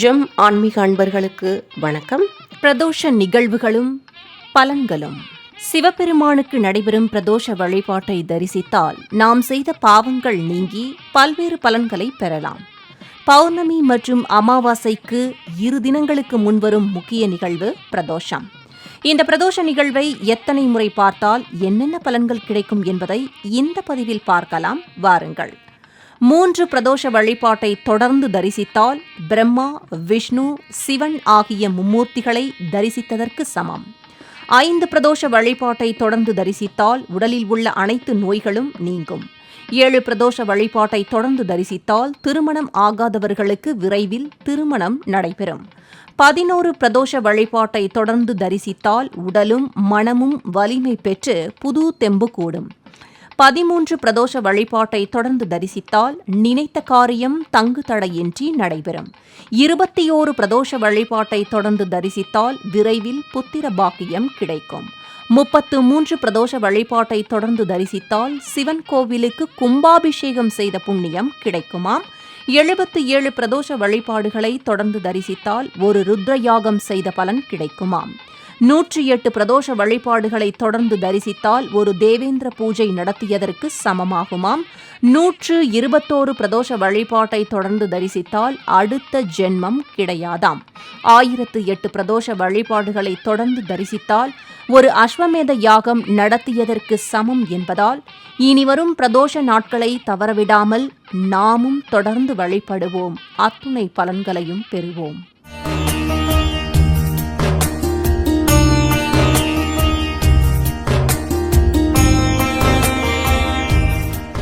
GeM ஆன்மீக அன்பர்களுக்கு வணக்கம். பிரதோஷ நிகழ்வுகளும் பலன்களும். சிவபெருமானுக்கு நடைபெறும் பிரதோஷ வழிபாட்டை தரிசித்தால் நாம் செய்த பாவங்கள் நீங்கி பல்வேறு பலன்களை பெறலாம். பௌர்ணமி மற்றும் அமாவாசைக்கு இரு தினங்களுக்கு முன்வரும் முக்கிய நிகழ்வு பிரதோஷம். இந்த பிரதோஷ நிகழ்வை எத்தனை முறை பார்த்தால் என்னென்ன பலன்கள் கிடைக்கும் என்பதை இந்த பதிவில் பார்க்கலாம். வாருங்கள். மூன்று பிரதோஷ வழிபாட்டை தொடர்ந்து தரிசித்தால் பிரம்மா விஷ்ணு சிவன் ஆகிய மும்மூர்த்திகளை தரிசித்ததற்கு சமம். ஐந்து பிரதோஷ வழிபாட்டை தொடர்ந்து தரிசித்தால் உடலில் உள்ள அனைத்து நோய்களும் நீங்கும். ஏழு பிரதோஷ வழிபாட்டை தொடர்ந்து தரிசித்தால் திருமணம் ஆகாதவர்களுக்கு விரைவில் திருமணம் நடைபெறும். பதினோரு பிரதோஷ வழிபாட்டை தொடர்ந்து தரிசித்தால் உடலும் மனமும் வலிமை பெற்று புது தெம்பு கூடும். பதிமூன்று பிரதோஷ வழிபாட்டை தொடர்ந்து தரிசித்தால் நினைத்த காரியம் தங்கு தடையின்றி நடைபெறும். இருபத்தி ஓரு பிரதோஷ வழிபாட்டை தொடர்ந்து தரிசித்தால் விரைவில் புத்திர பாக்கியம் கிடைக்கும். முப்பத்து மூன்று பிரதோஷ வழிபாட்டை தொடர்ந்து தரிசித்தால் சிவன் கோவிலுக்கு கும்பாபிஷேகம் செய்த புண்ணியம் கிடைக்குமாம். எழுபத்து ஏழு பிரதோஷ வழிபாடுகளை தொடர்ந்து தரிசித்தால் ஒரு ருத்ரயாகம் செய்த பலன் கிடைக்குமாம். நூற்றி எட்டு பிரதோஷ வழிபாடுகளை தொடர்ந்து தரிசித்தால் ஒரு தேவேந்திர பூஜை நடத்தியதற்கு சமமாகுமாம். நூற்று இருபத்தோரு பிரதோஷ வழிபாட்டை தொடர்ந்து தரிசித்தால் அடுத்த ஜென்மம் கிடையாதாம். ஆயிரத்து எட்டு பிரதோஷ வழிபாடுகளை தொடர்ந்து தரிசித்தால் ஒரு அஸ்வமேத யாகம் நடத்தியதற்கு சமம் என்பதால் இனிவரும் பிரதோஷ நாட்களை தவறவிடாமல் நாமும் தொடர்ந்து வழிபடுவோம். அத்துணை பலன்களையும் பெறுவோம்.